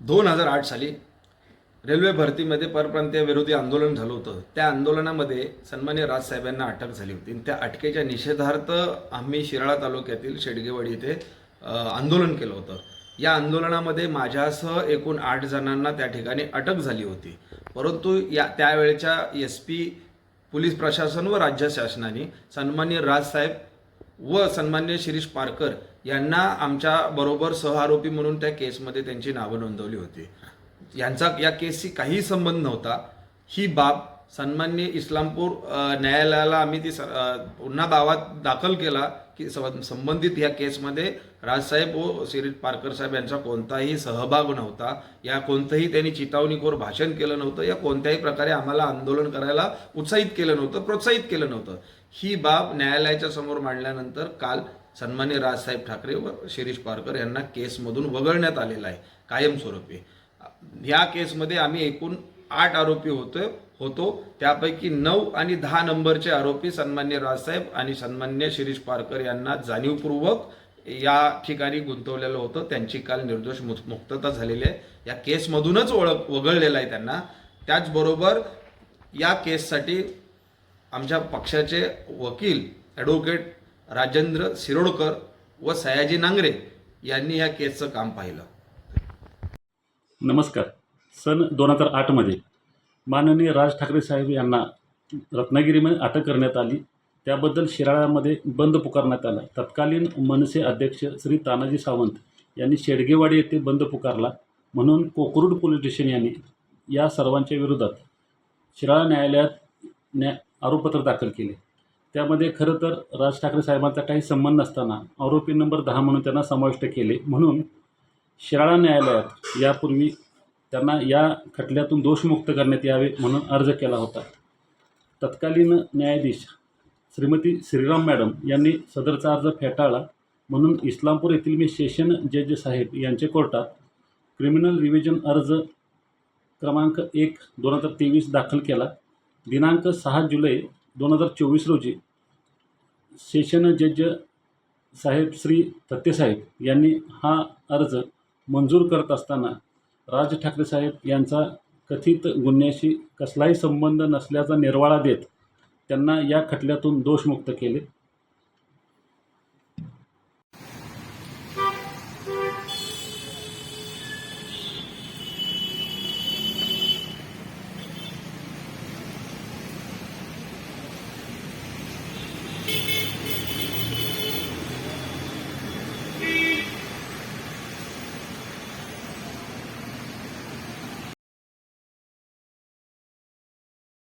दोन हजार आठ साली रेल्वे भरतीमध्ये परप्रांतीय विरोधी आंदोलन झालं होतं. त्या आंदोलनामध्ये सन्मान्य राजसाहेबांना अटक झाली होती. आणि त्या अटकेच्या निषेधार्थ आम्ही शिराळा तालुक्यातील शेडगेवाडी इथे आंदोलन केलं होतं. या आंदोलनामध्ये माझ्यासह एकूण आठ जणांना त्या ठिकाणी अटक झाली होती. परंतु या त्यावेळच्या एस पी पोलीस प्रशासन व राज्य शासनाने सन्मान्य राजसाहेब व सन्मान्य शिरीष पारकर यांना आमच्या बरोबर सहआरोपी म्हणून त्या केसमध्ये त्यांची नावं नोंदवली होती. यांचा या केसशी काहीही संबंध नव्हता. ही बाब सन्मान्य इस्लामपूर न्यायालयाला आम्ही ती स- पुन्हा दावा दाखल केला की संबंधित या केसमध्ये राजसाहेब व शिरीष पारकर साहेब यांचा कोणताही सहभाग नव्हता. या कोणतंही त्यांनी चितावणीखोर भाषण केलं नव्हतं. या कोणत्याही प्रकारे आम्हाला आंदोलन करायला उत्साहित केलं नव्हतं प्रोत्साहित केलं नव्हतं. ही बाब न्यायालयाच्या समोर मांडल्यानंतर काल सन्मान्य राजसाहेब ठाकरे व शिरीष पारकर यांना केसमधून वगळण्यात आलेला आहे कायमस्वरूपी. या केसमध्ये आम्ही एकूण आठ आरोपी होतो होतो. त्यापैकी नऊ आणि दहा नंबरचे आरोपी सन्मान्य राजसाहेब आणि सन्मान्य शिरीष पारकर यांना जाणीवपूर्वक या ठिकाणी गुंतवलेलं होतं. त्यांची काल निर्दोष मुक्तता झालेली आहे. या केसमधूनच ओळख वगळलेलं आहे त्यांना. त्याचबरोबर या केससाठी आमच्या पक्षाचे वकील ॲडव्होकेट राजेंद्र शिरोडकर व सयाजी नांगरे यांनी या केसचं काम पाहिलं. नमस्कार. सन दोन हजार आठमध्ये माननीय राज ठाकरे साहेब यांना रत्नागिरीमध्ये अटक करण्यात आली. त्याबद्दल शिराळ्यामध्ये बंद पुकारण्यात आला. तत्कालीन मनसे अध्यक्ष श्री तानाजी सावंत यांनी शेडगेवाडी येथे बंद पुकारला. म्हणून कोकरूड पोलीस स्टेशन यांनी या सर्वांच्या विरोधात शिराळा न्यायालयात न्या आरोपपत्र दाखल केले. त्यामध्ये खरं तर राज ठाकरे साहेबांचा काही संबंध नसताना आरोपी नंबर दहा म्हणून त्यांना समाविष्ट केले. म्हणून शिराळा न्यायालयात यापूर्वी त्यांना या खटल्यातून दोषमुक्त करण्यात यावे म्हणून अर्ज केला होता. तत्कालीन न्यायाधीश श्रीमती श्रीराम मॅडम यांनी सदरचा अर्ज फेटाळला म्हणून इस्लामपूर येथील मी सेशन जज साहेब यांच्या कोर्टात क्रिमिनल रिव्हिजन अर्ज क्रमांक एक दोन हजार तेवीस दाखल केला. दिनांक सहा जुलै दोन हजार चोवीस रोजी सेशन जज साहेब श्री तत्तेसाहेब यांनी हा अर्ज मंजूर करत असताना राज ठाकरे साहेब यांचा कथित गुन्ह्याशी कसलाही संबंध नसल्याचा निर्वाळा देत त्यांना या खटल्यातून दोषमुक्त केले.